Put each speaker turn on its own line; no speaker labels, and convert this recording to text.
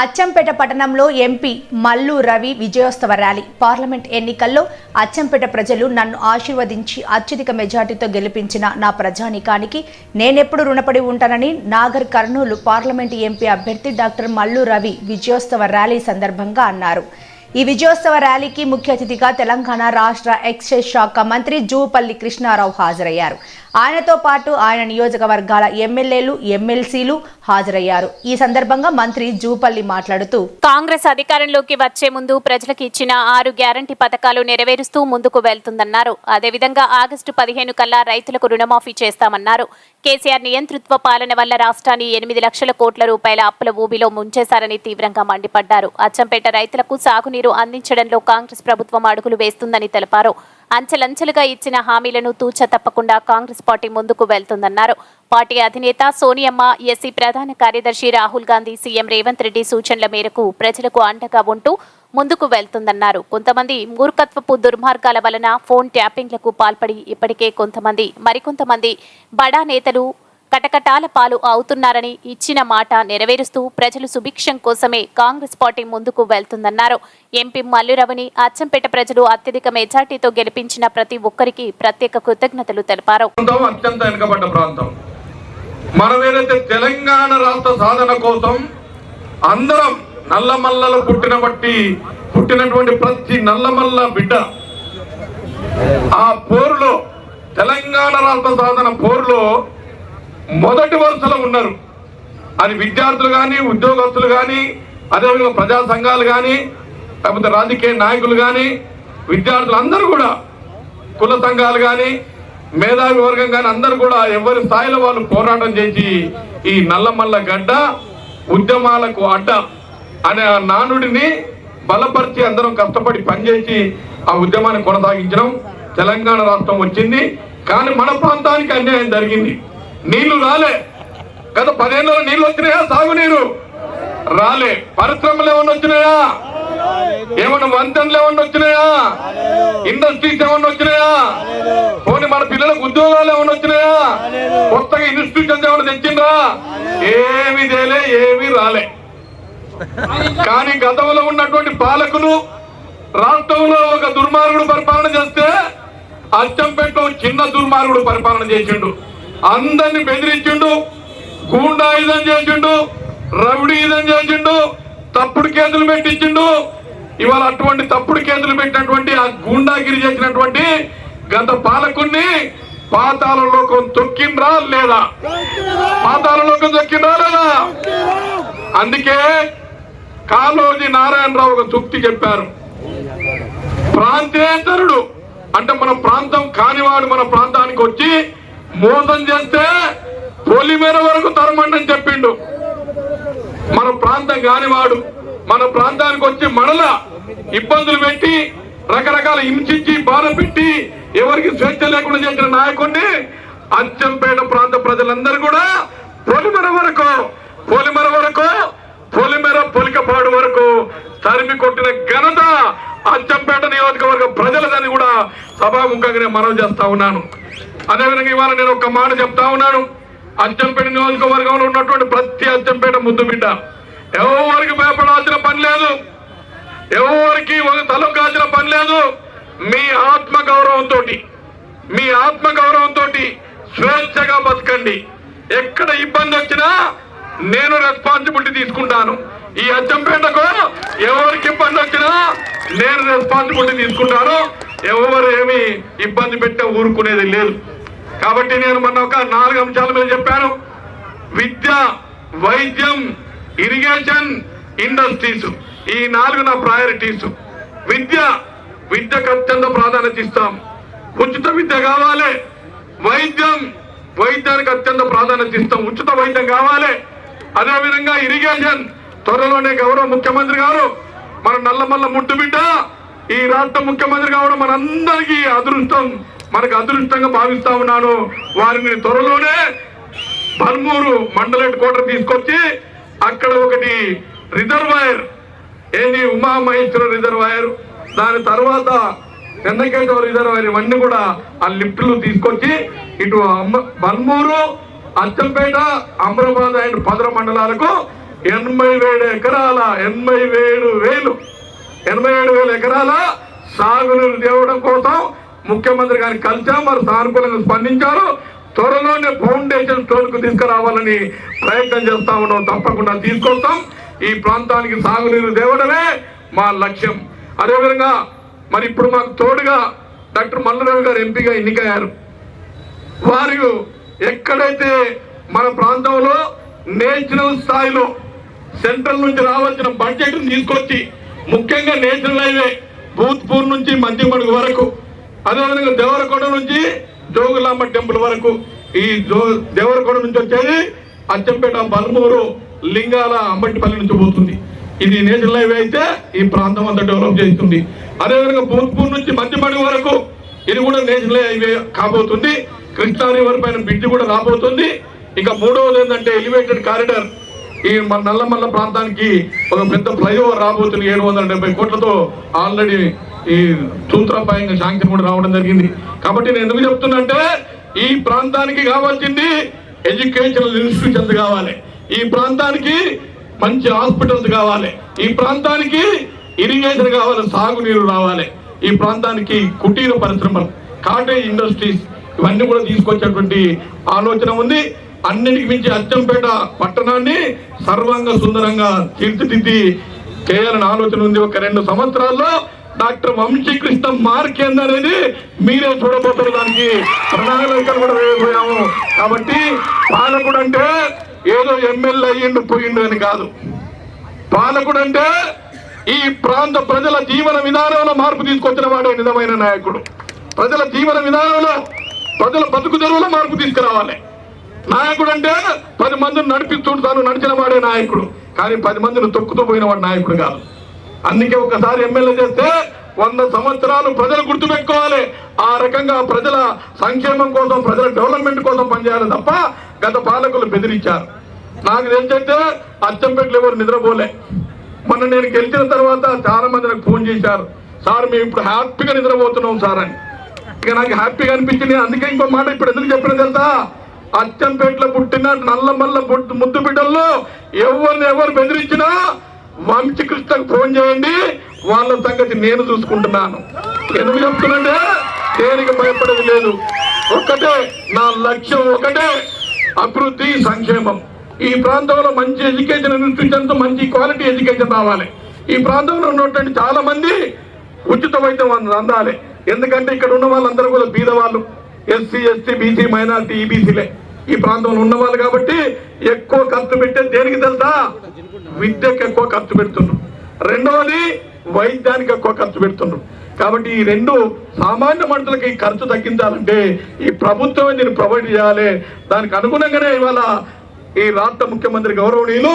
అచ్చంపేట పట్టణంలో ఎంపీ మల్లు రవి విజయోత్సవ rally. Parliament ఎన్నికల్లో అచ్చంపేట ప్రజలు నన్ను ఆశీర్వదించి అత్యధిక మెజార్టీతో గెలిపించిన నా ప్రజానికానికి నేనెప్పుడు రుణపడి ఉంటానని నాగర్ కర్నూలు పార్లమెంట్ ఎంపీ అభ్యర్థి డాక్టర్ మల్లు రవి విజయోత్సవ ర్యాలీ సందర్భంగా అన్నారు. ఈ విజయోత్సవ ర్యాలీకి ముఖ్య అతిథిగా తెలంగాణ రాష్ట్ర ఎక్సైజ్ శాఖ మంత్రి జూపల్లి కృష్ణారావు హాజరయ్యారు. ఆయనతో పాటు ఆయన నియోజకవర్గాల ఎమ్మెల్యేలు ఎమ్మెల్సీలు హాజరయ్యారు. ఈ సందర్భంగా మంత్రి జూపల్లి మాట్లాడుతూ
కాంగ్రెస్ అధికారంలోకి వచ్చే ముందు ప్రజలకు ఇచ్చిన ఆరు గ్యారంటీ పథకాలు నెరవేరుస్తూ ముందుకు వెళ్తుందన్నారు. అదేవిధంగా ఆగస్టు పదిహేను కల్లా రైతులకు రుణమాఫీ చేస్తామన్నారు. కేసీఆర్ నియంతృత్వ పాలన వల్ల రాష్ట్రాన్ని ఎనిమిది లక్షల కోట్ల రూపాయల అప్పుల ఊబిలో ముంచేశారని తీవ్రంగా మండిపడ్డారు. అచ్చంపేట రైతులకు సాగునీరు అందించడంలో కాంగ్రెస్ ప్రభుత్వం అడుగులు వేస్తుందని తెలిపారు. అంచెలంచెలుగా ఇచ్చిన హామీలను తూచ తప్పకుండా కాంగ్రెస్ పార్టీ ముందుకు వెళ్తుందన్నారు. పార్టీ అధినేత సోనియమ్మ ఎస్సీ ప్రధాన కార్యదర్శి రాహుల్ గాంధీ సీఎం రేవంత్ రెడ్డి సూచనల మేరకు ప్రజలకు అండగా ఉంటూ ముందుకు వెళ్తుందన్నారు. కొంతమంది మూర్ఖత్వపు దుర్మార్గాల వలన ఫోన్ ట్యాపింగ్లకు పాల్పడి ఇప్పటికే కొంతమంది మరికొంతమంది బడా నేతలు కటకటాల పాలు అవుతున్నారని ఇచ్చిన మాట నెరవేరుస్తూ ప్రజలు సుభిక్షం కోసమే కాంగ్రెస్ పార్టీ ముందుకు వెళ్తుందన్నారు. ఎంపీ మల్లురవిని అచ్చంపేట ప్రజలు అత్యధిక మెజార్టీతో గెలిపించిన ప్రతి ఒక్కరికి ప్రత్యేక కృతజ్ఞతలు తెలిపారు.
అత్యంత వెనుకబడ్డ ప్రాంతం. మనం ఏదైతే తెలంగాణ రాష్ట్ర సాధన కోసం అందరం నల్లమల్లలో పుట్టిన బట్టి పుట్టినటువంటి ప్రతి నల్లమల్ల బిడ్డ ఆ పోరులో తెలంగాణ రాష్ట్ర సాధన పోరులో మొదటి వరుసలో ఉన్నారు. అని విద్యార్థులు కానీ ఉద్యోగస్తులు కానీ అదేవిధంగా ప్రజా సంఘాలు కానీ లేకపోతే రాజకీయ నాయకులు కానీ విద్యార్థులు అందరూ కూడా కుల సంఘాలు కానీ మేధావి వర్గం కానీ అందరూ కూడా ఎవరి స్థాయిలో వాళ్ళు పోరాటం చేసి ఈ నల్లమల్ల గడ్డ ఉద్యమాలకు అడ్డ అనే నానుడిని బలపరిచి అందరం కష్టపడి పనిచేసి ఆ ఉద్యమాన్ని కొనసాగించడం తెలంగాణ రాష్ట్రం వచ్చింది. కానీ మన ప్రాంతానికి అన్యాయం జరిగింది. నీళ్ళు రాలే. గత పదేళ్ళలో నీళ్ళు వచ్చినాయా? సాగునీరు. రాలే. పరిశ్రమలు ఏమన్నా వచ్చినాయా? ఏమన్నా వంతెనలు ఏమన్నా వచ్చినాయా? ఇండస్ట్రీస్ ఏమన్నా వచ్చినాయా? పోనీ మన పిల్లలకు ఉద్యోగాలు ఏమన్నా వచ్చినాయా? కొత్తగా ఇన్స్టిట్యూషన్స్ ఏమన్నా తెచ్చిండ్రా? ఏమి తేలే ఏమి రాలే. కానీ గతంలో ఉన్నటువంటి పాలకులు రాష్ట్రంలో ఒక దుర్మార్గుడు పరిపాలన చేస్తే అచ్చంపేటలో చిన్న దుర్మార్గుడు పరిపాలన చేసిండు. అందరిని బెదిరించిండు గూండాయుధం చేసిండు రౌడీయుధం చేసిండు తప్పుడు కేసులు పెట్టించిండు. ఇవాళ అటువంటి తప్పుడు కేసులు పెట్టినటువంటి ఆ గూండాగిరి చేసినటువంటి గత పాలకుణ్ణి పాతాల లోకం తొక్కిండ్రా లేదా? పాతాల లోకం తొక్కిండ్రా లేదా? అందుకే కాలోజీ నారాయణరావు ఒక సూక్తి చెప్పారు. ప్రాంతేతరుడు. అంటే మన ప్రాంతం కానివాడు మన ప్రాంతానికి వచ్చి మోసం చేస్తే పొలిమేర వరకు తరమండని అని చెప్పిండు. మన ప్రాంతం కానివాడు మన ప్రాంతానికి వచ్చి మడల ఇబ్బందులు పెట్టి రకరకాల హింసించి బాధ పెట్టి ఎవరికి స్వేచ్ఛ లేకుండా చేసిన నాయకుడిని అచ్చంపేట ప్రాంత ప్రజలందరూ కూడా పొలిమెర వరకు పొలిమెర వరకు పొలిమెర పొలికపాడు వరకు తరిమి కొట్టిన ఘనత అచ్చంపేట నియోజకవర్గ ప్రజలదని కూడా సభాముఖంగా నేను మనవి చేస్తా ఉన్నాను. అదేవిధంగా ఇవాళ నేను ఒక మాట చెప్తా ఉన్నాను. అచ్చంపేట నియోజకవర్గంలో ఉన్నటువంటి ప్రతి అచ్చంపేట ముద్దు బిడ్డ. ఎవరికి భయపడాల్సిన పని లేదు. ఎవరికి ఒక తలం కాల్చిన పని లేదు. మీ ఆత్మ గౌరవంతో మీ ఆత్మ గౌరవంతో స్వేచ్ఛగా బతకండి. ఎక్కడ ఇబ్బంది వచ్చినా నేను రెస్పాన్సిబిలిటీ తీసుకుంటాను. ఈ అచ్చంపేటకు ఎవరికి ఇబ్బంది వచ్చినా నేను రెస్పాన్సిబిలిటీ తీసుకుంటాను. ఎవరు ఏమి ఇబ్బంది పెట్టే ఊరుకునేది లేదు. కాబట్టి నేను మొన్న ఒక నాలుగు అంశాల మీద చెప్పాను. విద్య వైద్యం ఇరిగేషన్ ఇండస్ట్రీస్ ఈ నాలుగు నా ప్రయారిటీస్ విద్య విద్యకు అత్యంత ప్రాధాన్యత ఇస్తాం. ఉచిత విద్య కావాలి. వైద్యం వైద్యానికి అత్యంత ప్రాధాన్యత ఇస్తాం. ఉచిత వైద్యం కావాలి. అదేవిధంగా ఇరిగేషన్ త్వరలోనే గౌరవ ముఖ్యమంత్రి గారు మన నల్లమల్ల ముట్టుబిడ్డ ఈ రాష్ట్ర ముఖ్యమంత్రి కావడం మనందరికీ అదృష్టం. మనకు అదృష్టంగా భావిస్తా ఉన్నాను. వారిని త్వరలోనే పల్మూరు మండల హెడ్ క్వార్టర్ తీసుకొచ్చి అక్కడ ఒకటి రిజర్వాయర్ ఏది? ఉమామహేశ్వర రిజర్వాయర్. దాని తర్వాత చెన్నకేశ్వర రిజర్వాయర్ ఇవన్నీ కూడా ఆ లిఫ్ట్లు తీసుకొచ్చి ఇటు అమ్మ బల్మూరు అచ్చంపేట అమరాబాద్ అండ్ పదర మండలాలకు ఎనభై వేడు ఎకరాల ఎనభై వేలు వేలు ఎనభై ఏడు వేల ఎకరాల సాగునీరు తేవడం కోసం ముఖ్యమంత్రి గారిని కలిసాం వారు సానుకూలంగా స్పందించారు. త్వరలోనే ఫౌండేషన్ స్టోన్కు తీసుకురావాలని ప్రయత్నం చేస్తా ఉన్నాం తప్పకుండా తీసుకొస్తాం. ఈ ప్రాంతానికి సాగునీరు తేవడమే మా లక్ష్యం. అదేవిధంగా మరి ఇప్పుడు మాకు తోడుగా డాక్టర్ మల్లరావు గారు ఎంపీగా ఎన్నికయ్యారు. వారు ఎక్కడైతే మన ప్రాంతంలో నేషనల్ స్థాయిలో సెంట్రల్ నుంచి రావాల్సిన బడ్జెట్ను తీసుకొచ్చి ముఖ్యంగా నేషనల్ హైవే భూత్పూర్ నుంచి మధ్యమడుగు వరకు అదేవిధంగా దేవరకొండ నుంచి జోగులాంబ టెంపుల్ వరకు ఈ జో దేవరకొండ నుంచి వచ్చేది అచ్చంపేట బలమూరు లింగాల అంబటిపల్లి నుంచి పోతుంది. ఇది నేషనల్ హైవే అయితే ఈ ప్రాంతం అంతా డెవలప్ చేస్తుంది. అదేవిధంగా భూత్పూర్ నుంచి మధ్యమడుగు వరకు ఇది కూడా నేషనల్ హైవే కాబోతుంది. కృష్ణా రివర్ పైన బ్రిడ్జ్ కూడా రాబోతుంది. ఇంకా మూడవది ఏంటంటే ఎలివేటెడ్ కారిడార్ ఈ మన నల్లమల్ల ప్రాంతానికి ఒక పెద్ద ఫ్లైఓవర్ రాబోతుంది. ఏడు వందల డెబ్బై కోట్లతో ఆల్రెడీ ఈ సూత్రప్రాయంగా శాంక్షన్ కూడా రావడం జరిగింది. కాబట్టి నేను ఎందుకు చెప్తున్నంటే ఈ ప్రాంతానికి కావాల్సింది ఎడ్యుకేషనల్ ఇన్స్టిట్యూషన్స్ కావాలి. ఈ ప్రాంతానికి మంచి హాస్పిటల్స్ కావాలి. ఈ ప్రాంతానికి ఇరిగేషన్ కావాలి సాగునీరు రావాలి. ఈ ప్రాంతానికి కుటీర పరిశ్రమలు కాటేజ్ ఇండస్ట్రీస్ ఇవన్నీ కూడా తీసుకొచ్చేటువంటి ఆలోచన ఉంది. అన్నిటికి మించి అచ్చంపేట పట్టణాన్ని సర్వంగా సుందరంగా తీర్చిదిద్ది చేయాలని ఆలోచన ఉంది. ఒక రెండు సంవత్సరాల్లో డాక్టర్ వంశీకృష్ణ మార్కేంద్ర అనేది మీరే చూడబోతారు దానికి. ప్రణాళికలు కూడా వేయబోయాము. కాబట్టి పాలకుడు అంటే ఏదో ఎమ్మెల్యే అయ్యిండు పోయిండు అని కాదు. పాలకుడు అంటే ఈ ప్రాంత ప్రజల జీవన విధానంలో మార్పు తీసుకొచ్చిన వాడే నిజమైన నాయకుడు. ప్రజల జీవన విధానంలో ప్రజల బతుకు తెరువులో మార్పు తీసుకురావాలి. నాయకుడు అంటే పది మందిని నడిపిస్తుంటాను తాను నడిచిన వాడే నాయకుడు. కానీ పది మందిని తొక్కుతూ పోయిన వాడు నాయకుడు కాదు. అందుకే ఒకసారి ఎమ్మెల్యే చేస్తే వంద సంవత్సరాలు ప్రజలు గుర్తుపెట్టుకోవాలి. ఆ రకంగా ప్రజల సంక్షేమం కోసం ప్రజల డెవలప్మెంట్ కోసం పనిచేయాలి తప్ప గత పాలకులు బెదిరించారు. నాకు తెలిసైతే అచ్చంపేటలు ఎవరు నిద్రపోలే. మొన్న నేను గెలిచిన తర్వాత చాలా మంది నాకు ఫోన్ చేశారు. సార్ మేము ఇప్పుడు హ్యాపీగా నిద్రపోతున్నాం సార్ అని. ఇక నాకు హ్యాపీగా అనిపించింది. అందుకే ఇంకో మాట ఇప్పుడు ఎందుకు చెప్పిన తెలుసా? అచ్చంపేటలో పుట్టిన నల్ల మల్ల ముద్దు బిడ్డల్లో ఎవరిని ఎవరు బెదిరించినా వంశకృష్ణకు ఫోన్ చేయండి వాళ్ళ సంగతి నేను చూసుకుంటున్నాను. ఎందుకు చెప్తున్నంటే దేనికి భయపడేది లేదు. ఒక్కటే నా లక్ష్యం ఒకటే అభివృద్ధి సంక్షేమం. ఈ ప్రాంతంలో మంచి ఎడ్యుకేషన్ ఇన్స్టిట్యూషన్స్ మంచి క్వాలిటీ ఎడ్యుకేషన్ రావాలి. ఈ ప్రాంతంలో ఉన్నటువంటి చాలా మంది ఉచిత వైద్యం అందాలి. ఎందుకంటే ఇక్కడ ఉన్న వాళ్ళందరూ కూడా బీదవాళ్ళు. ఎస్సీ ఎస్టీ బీసీ మైనార్టీ ఈబీసీలే. ఈ ప్రాంతంలో ఉన్న వాళ్ళు కాబట్టి ఎక్కువ ఖర్చు పెట్టే దేనికి తెలుసా? విద్యకు ఎక్కువ ఖర్చు పెడుతున్నాం. రెండవది వైద్యానికి ఎక్కువ ఖర్చు పెడుతున్నాం. కాబట్టి ఈ రెండు సామాన్య మనుషులకి ఖర్చు తగ్గించాలంటే ఈ ప్రభుత్వమే దీన్ని ప్రొవైడ్ చేయాలి. దానికి అనుగుణంగానే ఇవాళ ఈ రాష్ట్ర ముఖ్యమంత్రి గౌరవనీయులు